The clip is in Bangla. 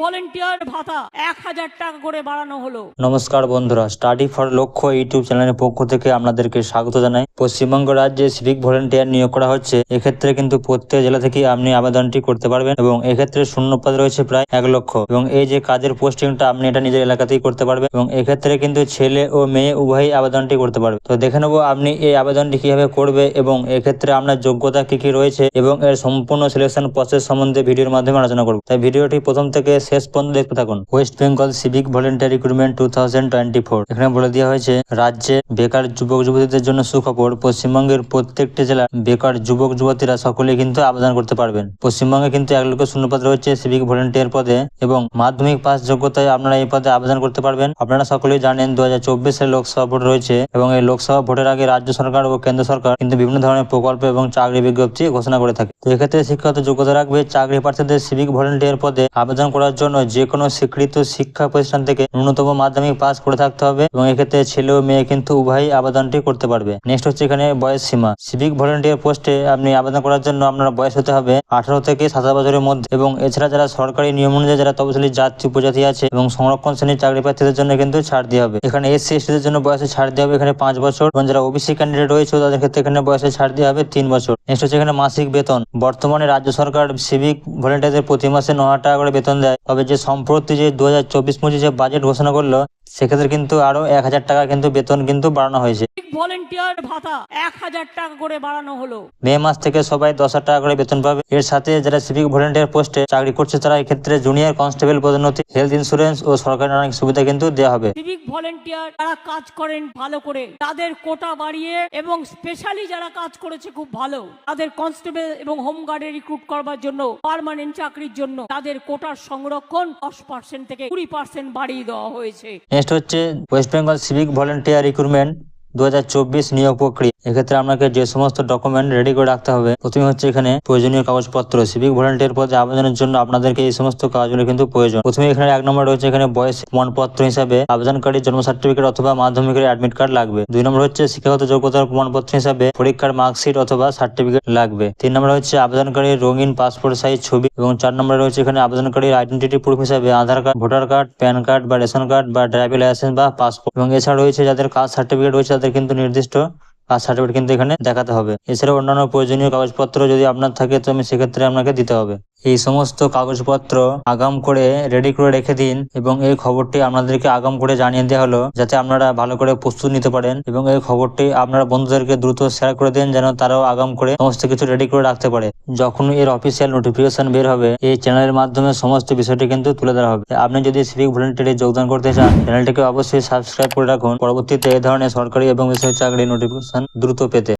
ভলেন্টিয়ার ভাতা এক হাজার টাকা করে বাড়ানো হলো। নমস্কার বন্ধুরা, স্টাডি ফর লক্ষ্য ইউটিউব চ্যানেলের পক্ষ থেকে আপনাদেরকে স্বাগত জানাই। পশ্চিমবঙ্গ রাজ্যে সিভিক ভলেন্টিয়ার নিয়োগ করা হচ্ছে। এক্ষেত্রে কিন্তু প্রত্যেক জেলা থেকে আপনি আবেদনটি করতে পারবেন এবং এক্ষেত্রে শূন্যপদ রয়েছে প্রায় এক লক্ষ। এবং এই যে কাজের পোস্টিংটা আপনি এটা নিজের এলাকাতেই করতে পারবেন এবং এক্ষেত্রে কিন্তু ছেলে ও মেয়ে উভয়ই আবেদনটি করতে পারবে। তো দেখে নেব আপনি এই আবেদনটি কীভাবে করবে এবং এক্ষেত্রে আপনার যোগ্যতা কি কি রয়েছে এবং এর সম্পূর্ণ সিলেকশন প্রসেস সম্বন্ধে ভিডিওর মাধ্যমে আলোচনা করব। তাই ভিডিওটি প্রথম থেকে শেষ পর্যন্ত দেখতে থাকুন। West Bengal civic volunteer recruitment two এখানে বলে দেওয়া হয়েছে, রাজ্যে বেকার যুবক যুবতীদের জন্য সুখবর। পশ্চিমবঙ্গের প্রত্যেকটি জেলা বেকার যুবক যুবতীরা সকলে কিন্তু আবেদন করতে পারবেন। পশ্চিমবঙ্গে কিন্তু এক লক্ষ শূন্যপদ রয়েছে সিভিক ভলেন্টিয়ার পদে এবং মাধ্যমিক পাস যোগ্যতায় আপনারা এই পদে আবেদন করতে পারবেন। আপনারা সকলেই জানেন দু হাজার চব্বিশের লোকসভা ভোট রয়েছে এবং এই লোকসভা ভোটের আগে রাজ্য সরকার ও কেন্দ্র সরকার কিন্তু বিভিন্ন ধরনের প্রকল্প এবং চাকরি বিজ্ঞপ্তি ঘোষণা করে থাকে। এক্ষেত্রে শিক্ষাগত যোগ্যতা রাখবে চাকরি প্রার্থীদের সিভিক ভলেন্টিয়ার পদে আবেদন করার জন্য যে কোনো স্বীকৃত শিক্ষা প্রতিষ্ঠান থেকে ন্যূনতম মাধ্যমিক পাস করে থাকতে হবে এবং এক্ষেত্রে ছেলে ও মেয়ে কিন্তু উভয়ই আবেদনটি করতে পারবে। নেক্সট হচ্ছে এখানে বয়স সীমা। সিভিক ভলেন্টিয়ার পোস্টে আপনি আবেদন করার জন্য আপনার বয়স হতে হবে আঠারো থেকে সাতাশ বছরের মধ্যে এবং এছাড়া যারা সরকারি নিয়ম অনুযায়ী যারা তপশিলি জাতি, উপজাতি আছে এবং সংরক্ষণ শ্রেণির চাকরি প্রার্থীদের জন্য কিন্তু ছাড় দেওয়া হবে। এখানে এসসি এসটিদের জন্য বয়সে ছাড় দেওয়া হবে এখানে পাঁচ বছর এবং যারা ওবিসি ক্যান্ডিডেট রয়েছে তাদের ক্ষেত্রে এখানে বয়সে ছাড় দেওয়া হবে তিন বছর। নেক্সট হচ্ছে এখানে মাসিক বেতন। বর্তমানে রাজ্য সরকার সিভিক ভলেন্টিয়ারদের প্রতি মাসে ন হাজার টাকা করে বেতন দেয়। তবে যে সম্প্রতি যে দু হাজার চব্বিশ পঁচিশে বাজেট ঘোষণা করল সেক্ষেত্রে কিন্তু আরও এক হাজার টাকা কিন্তু বেতন কিন্তু বাড়ানো হয়েছে। ভলেন্টিয়ার ভাতা এক হাজার টাকা করে বাড়ানো হলো। মে মাস থেকে সবাই দশ হাজার টাকা করে বেতন পাবে। এর সাথে যারা সিভিক ভলেন্টিয়ার পোস্টে চাকরি করছে তারা এক্ষেত্রে জুনিয়র কনস্টেবল পদোন্নতি হেলথ ইন্স্যুরেন্স ও সরকারি অনেক সুবিধা কিন্তু দেওয়া হবে। সিভিক ভলেন্টিয়ার যারা কাজ করেন ভালো করে তাদের কোটা বাড়িয়ে এবং স্পেশালি যারা কাজ করেছে খুব ভালো তাদের কনস্টেবল এবং হোমগার্ডে রিক্রুট করবার জন্য পার্মানেন্ট চাকরির জন্য তাদের কোটার সংরক্ষণ দশ পার্সেন্ট থেকে কুড়ি পার্সেন্ট বাড়িয়ে দেওয়া হয়েছে। নেক্সট হচ্ছে West Bengal civic volunteer recruitment দু নিয়োগ প্রক্রিয়া। এক্ষেত্রে আপনাকে যে সমস্ত ডকুমেন্ট রেডি করে রাখতে হবে, প্রথমে হচ্ছে এখানে প্রয়োজনীয় কাগজপত্র সিভিক ভলেন্টিয়ার পদে আবেদনের জন্য আপনাদেরকে এই সমস্ত কাজগুলো কিন্তু প্রয়োজন। প্রথমে এখানে এক নম্বর রয়েছে এখানে বয়স প্রমাণপত্র হিসাবে আবেদনকারী জন্ম সার্টিফিকেট অথবা মাধ্যমিকের অ্যাডমিট কার্ড লাগবে। দুই নম্বর হচ্ছে শিক্ষাগত যোগ্যতার প্রমাণপত্র হিসাবে পরীক্ষার মার্কশিট অথবা সার্টিফিকেট লাগবে। তিন নম্বর হচ্ছে আবেদনকারীর রঙিন পাসপোর্ট সাইজ ছবি এবং চার নম্বরে রয়েছে এখানে আবেদনকারীর আইডেন্টিটি প্রুফ হিসাবে Aadhaar card voter card PAN card বা রেশন কার্ড বা ড্রাইভিং লাইসেন্স বা পাসপোর্ট এবং এছাড়া রয়েছে যাদের কাস্ট সার্টিফিকেট রয়েছে তাদের কিন্তু নির্দিষ্ট কাস্ট সার্টিফিকেট কিন্তু এখানে দেখাতে হবে। এছাড়াও অন্যান্য প্রয়োজনীয় কাগজপত্র যদি আপনার থাকে, তো আমি সেক্ষেত্রে আপনাকে দিতে হবে। এই সমস্ত কাগজপত্র আগাম করে রেডি করে রেখে দিন এবং এই খবরটি আপনাদেরকে আগাম করে জানিয়ে দেওয়া হলো যাতে আপনারা ভালো করে প্রস্তুত নিতে পারেন এবং এই খবরটি আপনারা বন্ধুদেরকে দ্রুত শেয়ার করে দেন যেন তারাও আগাম করে সমস্ত কিছু রেডি করে রাখতে পারে। যখন এর অফিসিয়াল নোটিফিকেশন বের হবে, এই চ্যানেলের মাধ্যমে সমস্ত বিষয়টি কিন্তু তুলে ধরা হবে। আপনি যদি সিভিক ভলেন্টিয়ারে যোগদান করতে চান চ্যানেলটিকে অবশ্যই সাবস্ক্রাইব করে রাখুন। পরবর্তীতে এই ধরনের সরকারি এবং বেসরকারি চাকরি নোটিফিকেশন দ্রুত পেতে।